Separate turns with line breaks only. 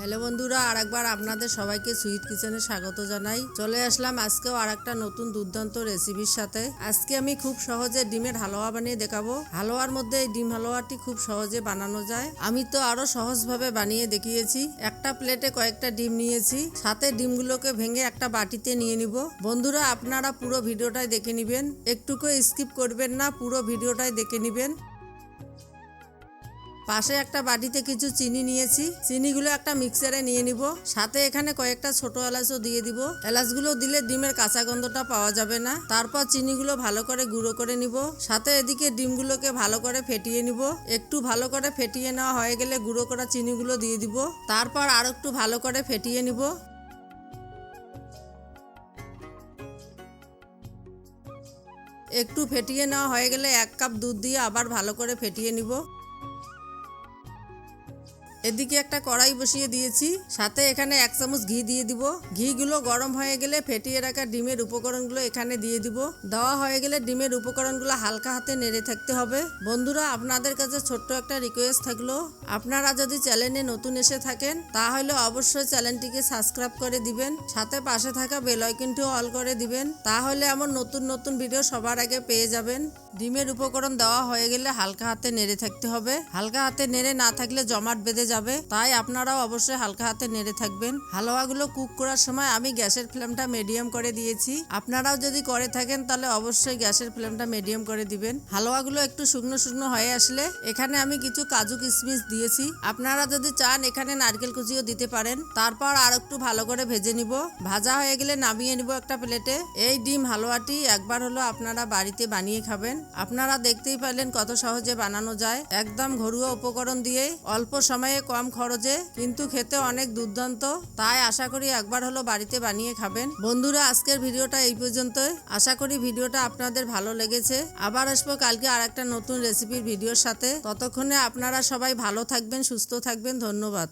Hello বন্ধুরা, আরেকবার আপনাদের সবাইকে সুইট কিচেনে স্বাগত জানাই। চলে আসলাম আজকেও আর একটা নতুন দুর্দান্ত রেসিপির সাথে। আজকে আমি খুব সহজে ডিমের হালুয়া বানিয়ে দেখাবো। হালুয়ার মধ্যে এই ডিম হালুয়াটি খুব সহজে বানানো যায়। আমি তো আরও সহজভাবে বানিয়ে দেখিয়েছি। একটা প্লেটে কয়েকটা ডিম নিয়েছি। সাথে ডিমগুলোকে ভেঙে একটা বাটিতে নিয়ে নিব। বন্ধুরা, আপনারা পুরো ভিডিওটাই দেখে নিবেন। একটুকু স্কিপ করবেন না, পুরো ভিডিওটাই দেখে নিবেন। পাশে একটা বাটিতে কিছু চিনি নিয়েছি। চিনিগুলো একটা মিক্সারে নিয়ে নিব। সাথে এখানে কয়েকটা ছোট এলাচও দিয়ে দিব। এলাচগুলো দিলে ডিমের কাঁচা গন্ধটা পাওয়া যাবে না। তারপর চিনিগুলো ভালো করে গুঁড়ো করে নিব। সাথে এদিকে ডিমগুলোকে ভালো করে ফেটিয়ে নিব। একটু ভালো করে ফেটিয়ে নেওয়া হয়ে গেলে গুঁড়ো করা চিনিগুলো দিয়ে দিব। তারপর আর একটু ভালো করে ফেটিয়ে নিব। একটু ফেটিয়ে নেওয়া হয়ে গেলে এক কাপ দুধ দিয়ে আবার ভালো করে ফেটিয়ে নিব। এদিকে একটা কড়াই বসিয়ে দিয়েছি, সাথে এখানে এক চামচ ঘি দিয়ে দিব। ঘিগুলো গরম হয়ে গেলে ফেটিয়ে রাখা ডিমের উপকরণগুলো এখানে দিয়ে দিব। দেওয়া হয়ে গেলে ডিমের উপকরণগুলো হালকা হাতে নেড়ে থাকতে হবে। বন্ধুরা, আপনাদের কাছে ছোট্ট একটা রিকোয়েস্ট থাকল। আপনারা যদি চ্যানেলে নতুন এসে থাকেন, তাহলে অবশ্যই চ্যানেলটিকে সাবস্ক্রাইব করে দিবেন, সাথে পাশে থাকা বেল আইকনটিও অল করে দিবেন। তাহলে আমার নতুন নতুন ভিডিও সবার আগে পেয়ে যাবেন। ডিমের উপকরণ দেওয়া হয়ে গেলে হালকা হাতে নেড়ে থাকতে হবে। হালকা হাতে নেড়ে না থাকলে জমাট বেঁধে যাবে, তাই আপনারাও অবশ্যই হালকা হাতে নেড়ে থাকবেন। হালুয়াগুলো কুক করার সময় আমি গ্যাসের ফ্লেমটা মিডিয়াম করে দিয়েছি। আপনারাও যদি করে থাকেন, তাহলে অবশ্যই গ্যাসের ফ্লেমটা মিডিয়াম করে দিবেন। হালুয়াগুলো একটু শুকনো শুকনো হয়ে আসলে এখানে আমি কিছু কাজু কিশমিশ দিয়েছি। আপনারা যদি চান, এখানে নারকেল কুচিও দিতে পারেন। তারপর আর একটু ভালো করে ভেজে নিব। ভাজা হয়ে গেলে নামিয়ে নিব একটা প্লেটে। এই ডিম হালুয়াটি একবার হলো আপনারা বাড়িতে বানিয়ে খাবেন। আপনারা দেখতেই পারলেন কত সহজে বানানো যায়। একদম ঘরোয়া উপকরণ দিয়ে অল্প সময়ে কম খরচে, কিন্তু খেতে অনেক দুর্দান্ত। তাই আশা করি একবার হলো বাড়িতে বানিয়ে খাবেন। বন্ধুরা, আজকের ভিডিওটা এই পর্যন্তই। আশা করি ভিডিওটা আপনাদের ভালো লেগেছে। আবার আসব কালকে আর একটা নতুন রেসিপির ভিডিওর সাথে। ততক্ষণে আপনারা সবাই ভালো থাকবেন, সুস্থ থাকবেন। ধন্যবাদ।